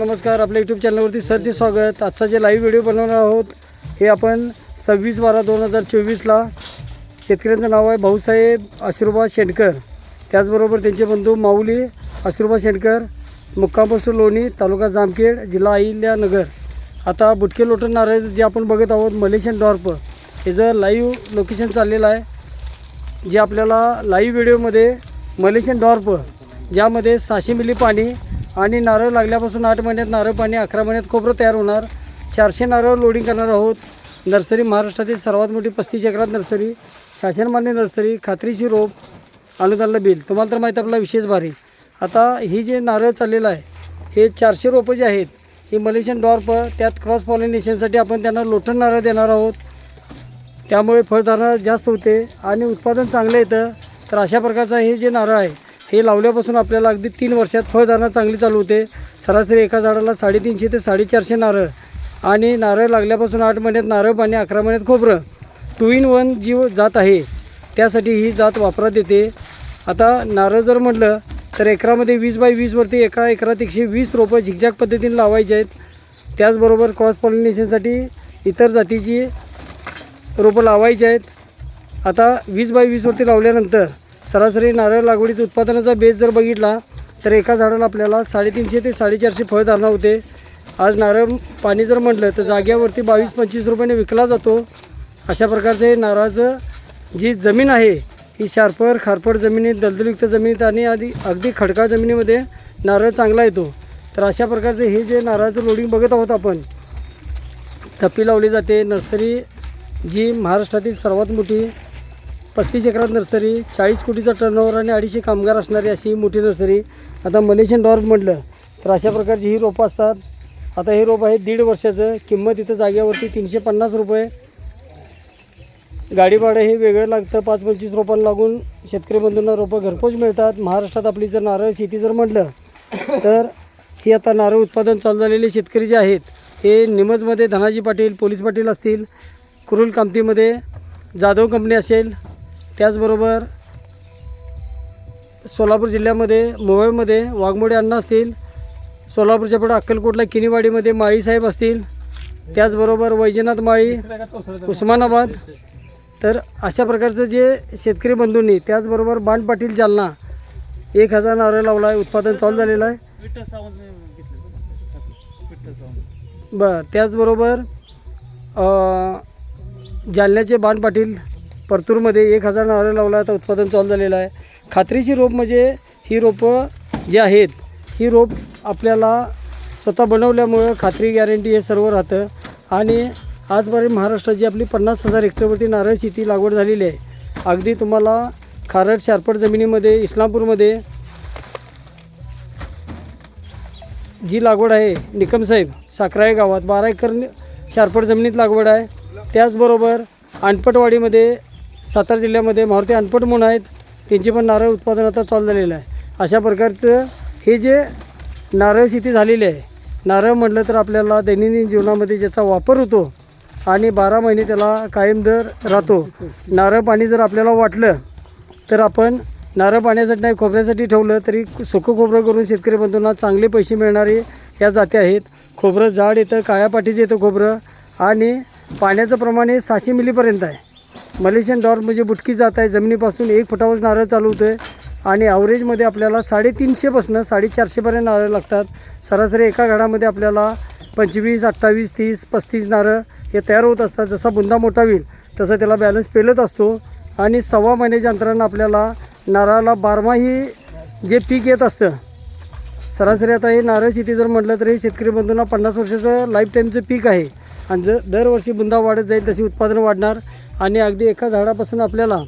नमस्कार आपल्या यूट्यूब चॅनलवरती सरचे स्वागत. आजचा जे लाईव्ह व्हिडिओ बनवणार आहोत हे आपण सव्वीस बारा दोन हजार चोवीसला शेतकऱ्यांचं नाव आहे भाऊसाहेब आशिर्बा शेणकर त्याचबरोबर त्यांचे बंधू माऊली आशिर्बा शेणकर मुक्काम लोणी तालुका जामखेड जिल्हा अहिल्यानगर आता बुटके लोटन नारळ जे आपण बघत आहोत मलेशियन डॉर्प याचं लाईव्ह लोकेशन चाललेलं आहे जे आपल्याला लाईव्ह व्हिडिओमध्ये मलेशियन डॉर्प ज्यामध्ये सहाशे मिली पाणी आणि नारळ लागल्यापासून आठ महिन्यात नारळ पाणी अकरा महिन्यात खोबरं तयार होणार. चारशे नारळ लोडिंग करणार आहोत. नर्सरी महाराष्ट्रातील सर्वात मोठी पस्तीस एकरात नर्सरी शासनमान्य नर्सरी खात्रीशी रोप अनुदानला बिल. तुम्हाला तर माहीत आपला विशेष भारी. आता ही जे नारळ चाललेलं आहे हे चारशे रोपं जे आहेत ही मलेशियन डॉर्प त्यात क्रॉस पॉलिनेशनसाठी आपण त्यांना लोटण नारळ देणार आहोत. त्यामुळे फळधारणा जास्त होते आणि उत्पादन चांगलं येतं. तर अशा प्रकारचं हे जे नारळ आहे हे लावल्यापासून आपल्याला अगदी तीन वर्षात फळधारणा चांगली चालू होते. सरासरी एका झाडाला साडेतीनशे ते साडेचारशे नारळ आणि नारळ लागल्यापासून आठ महिन्यात नारळ पाणी अकरा महिन्यात खोबरं. टू इन वन जी जात आहे. त्यासाठी ही जात वापरात येते. आता नारळ जर म्हटलं तर एकरामध्ये वीस बाय वीसवरती एका एकरात एकशे वीस रोपं झिकझॅक पद्धतीने लावायचे आहेत. त्याचबरोबर क्रॉस पॉलिनेशनसाठी इतर जातीची रोपं लावायची आहेत. आता वीस बाय वीसवरती लावल्यानंतर सरासरी नारळ लागवडीचं उत्पादनाचा बेस जर बघितला तर एका झाडाला आपल्याला साडेतीनशे ते साडेचारशे फळधारणा होते. आज नारळ पाणी जर म्हटलं तर जाग्यावरती बावीस पंचवीस रुपयाने विकला जातो. अशा प्रकारचे नारळाचं जी जमीन आहे ही शार्पर खारपड जमिनीत दलदलयुक्त जमिनीत आणि आधी अगदी खडकाळ जमिनीमध्ये नारळ चांगला येतो. तर अशा प्रकारचे हे जे नारळाचं लोडिंग बघत आहोत आपण थप्पी लावली जाते. नर्सरी जी महाराष्ट्रातील सर्वात मोठी पस्तीस एकरात नर्सरी चाळीस कोटीचा टर्नओव्हर आणि अडीचशे कामगार असणारी अशी मोठी नर्सरी. आता मलेशियन डॉर्फ म्हटलं तर अशा प्रकारची ही रोपं असतात. आता हे रोप आहे दीड वर्षाचं. किंमत इथं जाग्यावरती तीनशे पन्नास रुपये. गाडी भाडं हे वेगळं लागतं. पाच पंचवीस रोपांना लागून शेतकरी बंधूंना रोपं घरपोच मिळतात. महाराष्ट्रात आपली जर नारळ शेती जर म्हटलं तर ही आता नारळ उत्पादन चालू झालेले शेतकरी जे आहेत हे निमजमध्ये धनाजी पाटील पोलीस पाटील असतील कुरुल कामतीमध्ये जाधव कंपनी असेल त्याचबरोबर सोलापूर जिल्ह्यामध्ये मोहोळमध्ये वाघमोडे अण्णा असतील सोलापूरच्या पुढे अक्कलकोटला किनीवाडीमध्ये माळीसाहेब असतील त्याचबरोबर वैजनाथ माळी उस्मानाबाद. तर अशा प्रकारचं जे शेतकरी बंधूंनी त्याचबरोबर बाण पाटील जालना एक हजार नारळ लावला आहे उत्पादन चालू झालेलं आहे. बरं त्याचबरोबर जालन्याचे बाण पाटील परतूरमध्ये एक हजार नारळ लावला आता उत्पादन चालू झालेलं आहे. खात्रीची रोप म्हणजे ही रोपं जी आहेत ही रोप आपल्याला स्वतः बनवल्यामुळं खात्री गॅरंटी हे सर्व राहतं. आणि आजपर्यंत महाराष्ट्राची आपली पन्नास हजार हेक्टरवरती नारळ शेती लागवड झालेली आहे अगदी तुम्हाला खारट शारपट जमिनीमध्ये इस्लामपूरमध्ये जी लागवड आहे निकम साहेब साखराळे गावात बारा एकर शारपट जमिनीत लागवड आहे. त्याचबरोबर अनपटवाडीमध्ये सातारा जिल्ह्यामध्ये मारुती अनपट म्हणून आहेत. त्यांची पण नारळ उत्पादन आता चालू झालेलं आहे. अशा प्रकारचं हे जे नारळ शेती झालेली आहे नारळ म्हटलं तर आपल्याला दैनंदिन जीवनामध्ये ज्याचा वापर होतो आणि बारा महिने त्याला कायम दर राहतो. नारळ पाणी जर आपल्याला वाटलं तर आपण नारळ पाण्यासाठी नाही खोबऱ्यासाठी ठेवलं तरी सुकं खोबरं करून शेतकरी बंधूंना चांगले पैसे मिळणारे या जाती आहेत. खोबरं जाड येतं काळ्या पाठीचं येतं खोबरं आणि पाण्याचं प्रमाण हे सहाशे मिलीपर्यंत आहे. मलेशियन डॉर म्हणजे बुटकी जात आहे. जमिनीपासून एक फुटावर नारळ चालू होतं आहे आणि ॲव्हरेजमध्ये आपल्याला साडेतीनशेपासून साडेचारशेपर्यंत नारळ लागतात. सरासरी एका घडामध्ये आपल्याला पंचवीस अठ्ठावीस तीस पस्तीस नारळ हे तयार होत असतात. जसा बुंदा मोठा होईल तसं त्याला बॅलन्स पेलत असतो. आणि सव्वा महिन्याच्या अंतरानं आपल्याला नारळाला बारमाही जे पीक येत असतं सरासरी आता हे नारळ शेती जर म्हटलं तर हे शेतकरी बंधूंना पन्नास वर्षाचं लाईफ टाईमचं पीक आहे. आणि जर दरवर्षी बुंदा वाढत जाईल तशी उत्पादन वाढणार. आणि अगदी एका झाडापासून आपल्याला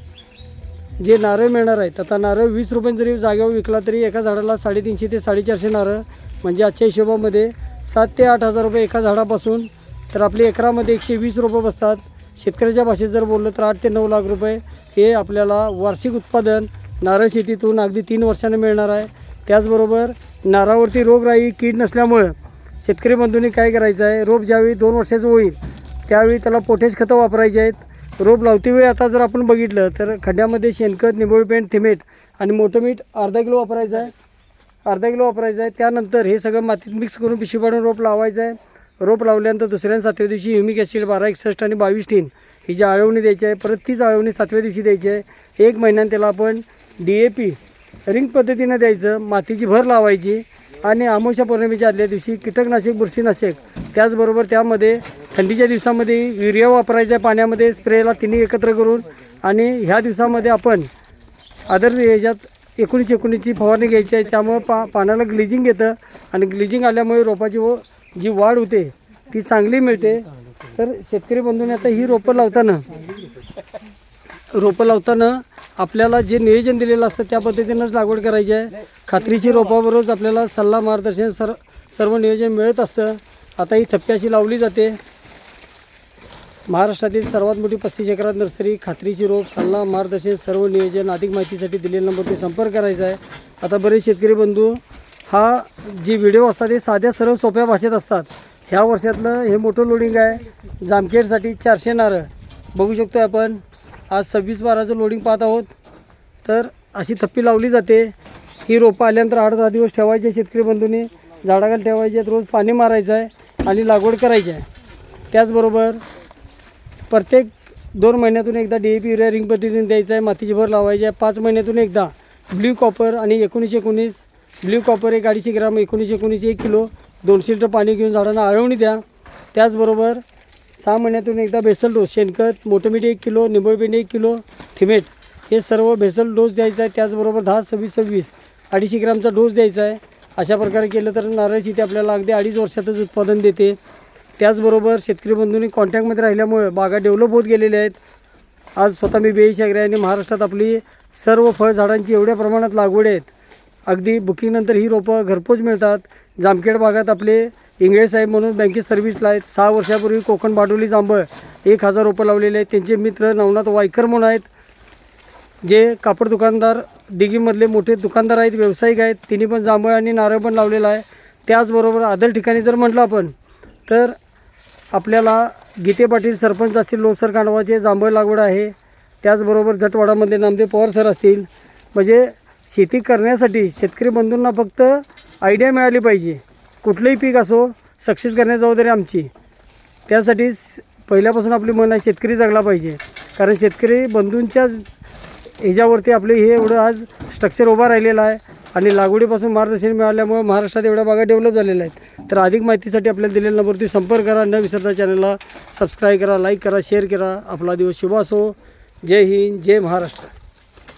जे नारळ मिळणार आहेत आता नारळ वीस रुपये जरी जागेवर विकला तरी एका झाडाला साडेतीनशे ते साडेचारशे नारळ म्हणजे आजच्या हिशोबामध्ये सात ते आठ हजार रुपये एका झाडापासून तर आपली एकरामध्ये एकशे वीस रुपये बसतात. शेतकऱ्याच्या भाषेत जर बोललं तर आठ ते नऊ लाख रुपये हे आपल्याला वार्षिक उत्पादन नारळ शेतीतून अगदी तीन वर्षानं मिळणार आहे. त्याचबरोबर नारळावरती रोगराई कीड नसल्यामुळं शेतकरी बंधूंनी काय करायचं आहे रोप ज्यावेळी दोन वर्षाचं होईल त्यावेळी त्याला पोटॅश खतं वापरायचे आहेत. रोप लावते वेळी आता जर आपण बघितलं तर खड्ड्यामध्ये शेणखत निंबोळी पेंट थिमेट आणि मोठं मीठ अर्धा किलो वापरायचं आहे. अर्धा किलो वापरायचं आहे. त्यानंतर हे सगळं मातीत मिक्स करून पिशवी पाडून रोप लावायचं आहे. रोप लावल्यानंतर दुसऱ्या सातव्या दिवशी ह्युमिक ॲसिड बारा एकसष्ट आणि बावीस टीन ही जी आळवणी द्यायची आहे परत तीच आळवणी सातव्या दिवशी द्यायची आहे. एक महिन्यानं त्याला आपण डी ए पी रिंग पद्धतीनं द्यायचं. मातीची भर लावायची. आणि आमोशा पौर्णिमेच्या आदल्या दिवशी कीटकनाशक बुरशीनाशक त्याचबरोबर त्यामध्ये थंडीच्या दिवसामध्ये युरिया वापरायचा पाण्यामध्ये स्प्रेला तिन्ही एकत्र करून आणि ह्या दिवसामध्ये आपण अदर ह्याच्यात एकोणीस एकोणीसची फवारणी घ्यायची आहे. त्यामुळं पा पाण्याला ग्लिजिंग येतं आणि ग्लिजिंग आल्यामुळे रोपाची व जी वाढ होते ती चांगली मिळते. तर शेतकरी बंधूंनी आता ही रोपं लावताना रोपं लावताना आपल्याला जे नियोजन दिलेलं असतं त्या पद्धतीनंच लागवड करायची आहे. खात्रीची रोपाबरोबरच आपल्याला सल्ला मार्गदर्शन सर सर्व नियोजन मिळत असतं. आता ही थप्प्याशी लावली जाते. महाराष्ट्रातील सर्वात मोठी पस्तीस एकरात नर्सरी खात्रीची रोप सल्ला मार्गदर्शन सर्व नियोजन अधिक माहितीसाठी दिलेल्या नंबरवर संपर्क करायचा आहे. आता बरेच शेतकरी बंधू हा जे व्हिडिओ असतात ते साध्या सरळ सोप्या भाषेत असतात. ह्या वर्षातलं हे मोठं लोडिंग आहे. जामखेडसाठी चारशे नारळ बघू शकतो आपण. आज सव्वीस बाराचं लोडिंग पाहत आहोत. तर अशी थप्पी लावली जाते. ही रोपं आल्यानंतर आठ दहा दिवस ठेवायचे शेतकरी बंधूंनी. झाडाखाली ठेवायचे आहेत, रोज पाणी मारायचं आहे आणि लागवड करायची आहे. त्याचबरोबर प्रत्येक दोन महिन्यातून एकदा D A P urea ring पद्धतीने द्यायचं आहे. मातीची भर लावायची आहे. पाच महिन्यातून एकदा ब्ल्यू कॉपर आणि एकोणीसशे एकोणीस. ब्ल्यू कॉपर एक अडीचशे ग्राम एकोणीसशे एकोणीस एक किलो. दोनशे लिटर पाणी घेऊन झाडांना आळवणी द्या. त्याचबरोबर सहा महिन्यातून एकदा बेसल डोस शेणखत मोठं एक किलो निंबळपेंडी एक किलो थिमेट. हे सर्व बेसल डोस द्यायचा आहे त्याचबरोबर दहा सव्वीस सव्वीस अडीचशे ग्रामचा डोस द्यायचा आहे. अशा प्रकारे केलं तर नारळ शेती आपल्याला अगदी अडीच वर्षातच उत्पादन देते. त्याचबरोबर शेतकरी बंधूंनी कॉन्टॅक्टमध्ये राहिल्यामुळे बागा डेव्हलप होत गेलेल्या आहेत. आज स्वतः मी बेई आणि महाराष्ट्रात आपली सर्व फळझाडांची एवढ्या प्रमाणात लागवड आहेत. अगदी बुकिंगनंतर ही रोपं घरपोच मिळतात. जामखेड भागात आपले इंगळे साहेब म्हणून बँकेत सर्व्हिसला आहेत. सहा वर्षापूर्वी कोकण बाडोली जांभळ एक हजार रोपं लावलेले आहेत. त्यांचे मित्र नवनाथ वायकर म्हणून आहेत. जे कापड दुकानदार दिघीमधले मोठे दुकानदार आहेत व्यावसायिक आहेत. तिन्ही पण जांभळ आणि नारळ पण लावलेला आहे. त्याचबरोबर आदर ठिकाणी जर म्हटलं आपण तर आपल्याला गीते पाटील सरपंच असतील लोसर कांडवाचे जांभळ लागवड आहे. त्याचबरोबर जटवाडामधले नामदेव पवार सर असतील. म्हणजे शेती करण्यासाठी शेतकरी बंधूंना फक्त आयडिया मिळाली पाहिजे. कुठलंही पीक असो सक्सेस करण्याची जबाबदारी आमची. त्यासाठी स- पहिल्यापासून आपली मन आहे शेतकरी जगला पाहिजे. कारण शेतकरी बंधूंच्याच ह्याच्यावरती आपले हे एवढं आज स्ट्रक्चर उभा राहिलेलं आहे. आणि लागवडीपासून मार्गदर्शन मिळाल्यामुळे महाराष्ट्रात एवढ्या बागा डेव्हलप झालेल्या आहेत. तर अधिक माहितीसाठी आपल्याला दिलेल्या नंबरवरती संपर्क करा. न विसरता चॅनलला सबस्क्राईब करा लाईक करा शेअर करा. आपला दिवस शुभ असो. जय हिंद जय महाराष्ट्र.